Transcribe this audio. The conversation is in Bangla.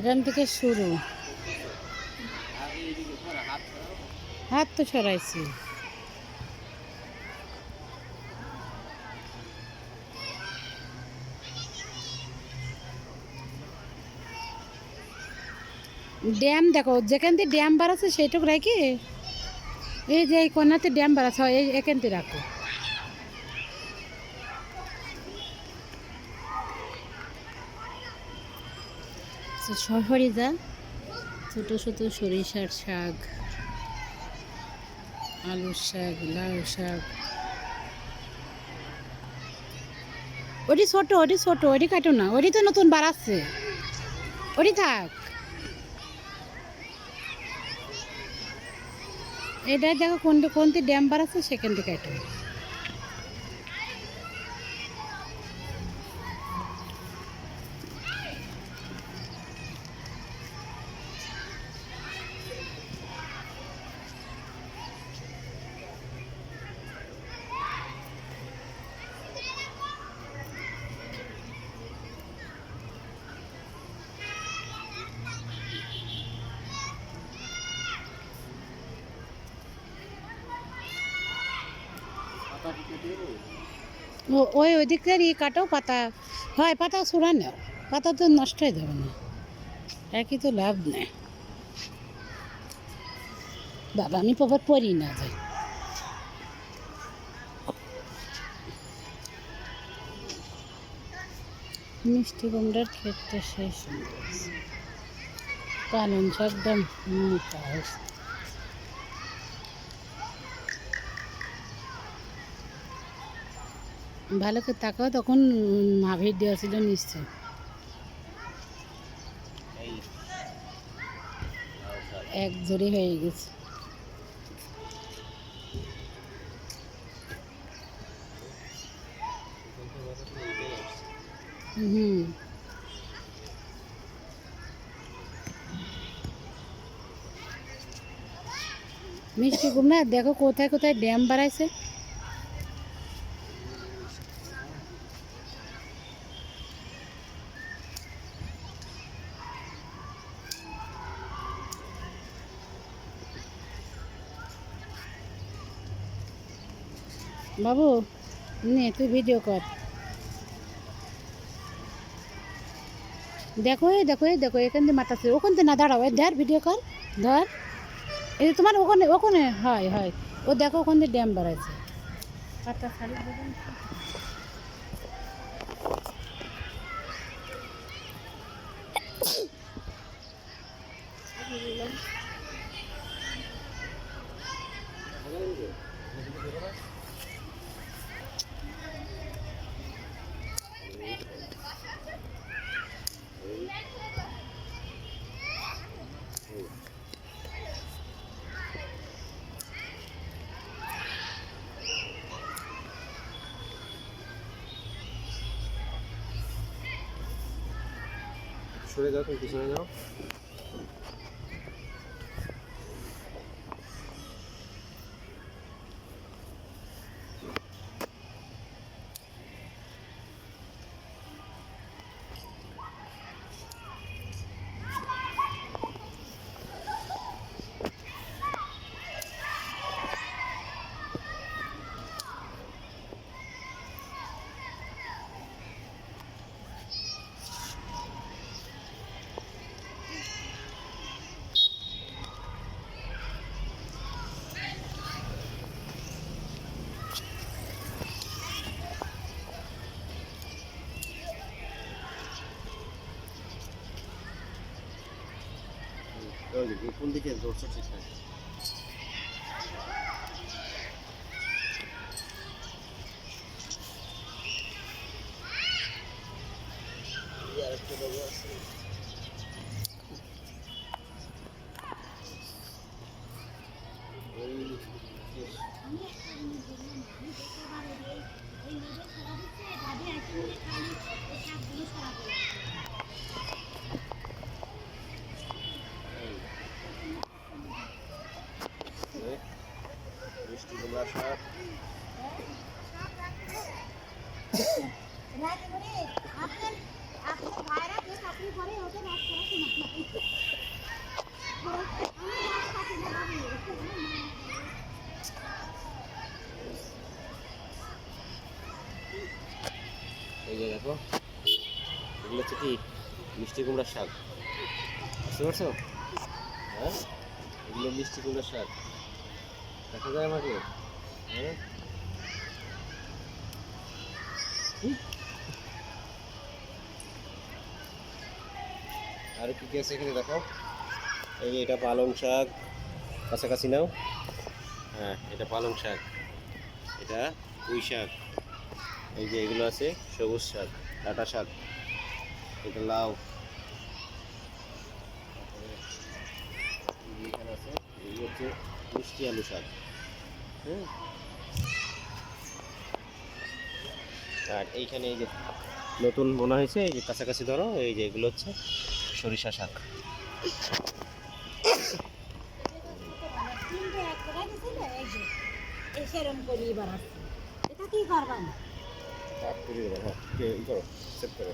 এখান থেকে শুরু। হাত তো সরাইছি। ড্যাম দেখো, যেখান থেকে ড্যাম বাড়াচ্ছে সেইটুকু রাখি? এই যে এই কোনাতে ড্যাম বাড়াচ্ছে এই এখান থেকে রাখো। যা। ছোট ছোট সরিষার শাক, আলুর শাক, লাউ শাক। ওটি ছোট ওটি ছোট, ওটি কাটো না। ওটি তো নতুন বাড়াচ্ছে ওটি থাক। এটাই দেখো কোন কোনটি ড্যাম বাড়াচ্ছে সেখান থেকে কাটো। ওই ওই দিক থেকে কাটো পাতা, হয় পাতা ছুড়া নেও, পাতা তো নষ্ট হয়ে যাবে না, একই তো লাভ নেই। বাবা, আমি পাবার পড়ি না যাই মিষ্টি কুমড়ার ক্ষেত্রে সেই সুন্দর। আছে। পালং শাক একদম মোটা হয়েছে ভালো করে তাকাও, তখন মাভির দেওয়া ছিল নিশ্চয় এক জোরে হয়ে গেছে। হুম। মিষ্টি কুমড়া, দেখো কোথায় কোথায় ড্যাম বাড়াইছে। বাবু নে তুই ভিডিও কর। দেখো এই দেখো এই দেখো এখান থেকে মাতাচ্ছে। ওখান থেকে না দাঁড়াও এই ধর ভিডিও কর ধর। এই যে তোমার ওখানে ওখানে হয় হয়। ও দেখো ওখান থেকে ড্যাম বাড়াইছে। সরে যাও তুমি পিছনে যাও ওই যে, কোন দিকে ধরছো ঠিক আছে মিষ্টি কুমড়া শাক বাসার এই যে দেখো, এগুলো হচ্ছে কি? মিষ্টি কুমড়ার শাক। বুঝতে পারছ? হ্যাঁ? এগুলো মিষ্টি কুমড়ার শাক। দেখা যায় আমাকে? আর কি কি আছে এখানে দেখো? এই এটা পালং শাক, কাছাকাছি নাও। হ্যাঁ এটা পালং শাক। এটা পুঁই শাক। এই যে এগুলো আছে, সবুজ শাক, ডাটা শাক। এটা লাউ। এই এখানে আছে এগুলো হচ্ছে মিষ্টি আলু শাক। আর এইখানে এই যে নতুন মনে হয়েছে এই যে কাছাকাছি ধরো এই যে এগুলো হচ্ছে সরিষা শাক। সেরম করি এবার এটা কি করবা? না করে হ্যাঁ করো সেট করে